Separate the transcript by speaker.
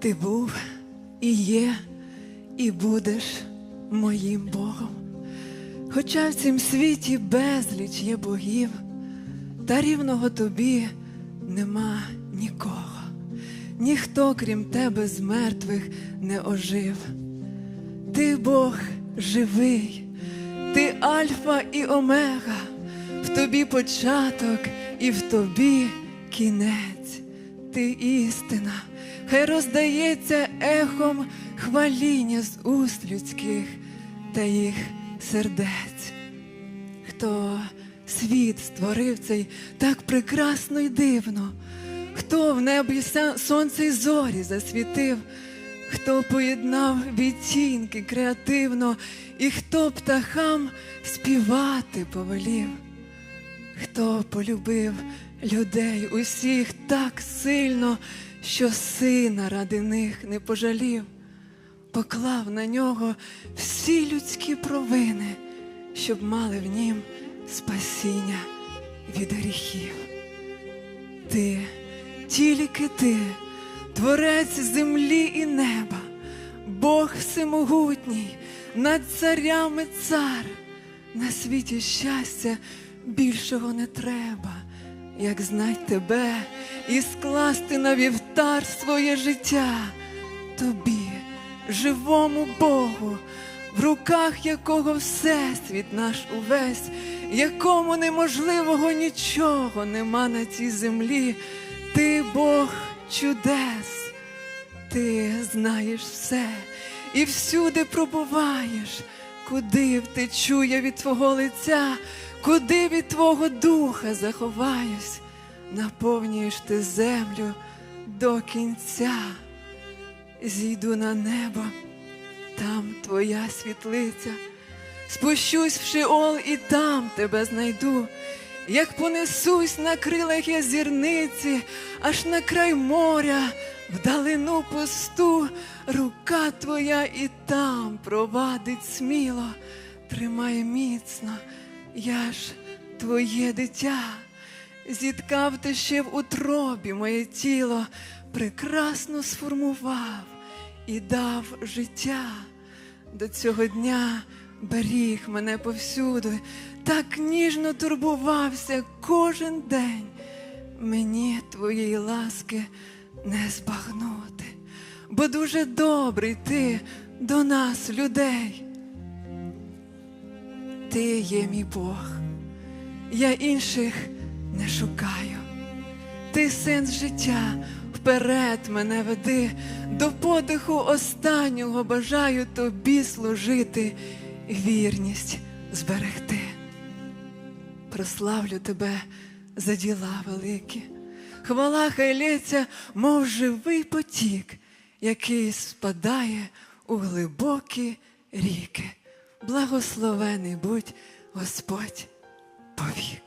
Speaker 1: Ти був і є, і будеш моїм Богом. Хоча в цім світі безліч є богів, та рівного тобі нема нікого, ніхто, крім тебе, з мертвих не ожив. Ти Бог живий, ти Альфа і Омега, в тобі початок і в тобі кінець, ти істина, хай роздається ехом хваління з уст людських та їх сердець. Хто світ створив цей так прекрасно й дивно, хто в небі сонце й зорі засвітив, хто поєднав відтінки креативно, і хто птахам співати повелів, хто полюбив людей усіх так сильно, що сина ради них не пожалів, поклав на нього всі людські провини, щоб мали в нім спасіння від гріхів. Ти, тільки ти, творець землі і неба, Бог всемогутній, над царями цар, на світі щастя більшого не треба, як знать тебе і скласти на вівтар своє життя, тобі, живому Богу, в руках якого всесвіт наш увесь, якому неможливого нічого нема на цій землі. Ти Бог чудес, ти знаєш все і всюди пробуваєш, куди втечу я від твого лиця, куди від твого духа заховаюсь, наповнюєш ти землю до кінця, зійду на небо там твоя світлиця. Спущусь в Шиол і там тебе знайду, як понесусь на крилах я зірниці, аж на край моря, вдалину пусту, рука твоя і там провадить сміло, тримає міцно, я ж твоє дитя. Зіткав ти ще в утробі моє тіло, прекрасно сформував і дав життя. До цього дня беріг мене повсюди, так ніжно турбувався кожен день. Мені твоєї ласки не збагнути, бо дуже добрий ти до нас, людей. Ти є мій Бог, я інших не шукаю. Ти сенс життя, вперед мене веди, до подиху останнього бажаю тобі служити, вірність зберегти. Прославлю тебе за діла великі. Хвала хай лється, мов живий потік, який спадає у глибокі ріки. Благословений будь Господь повік.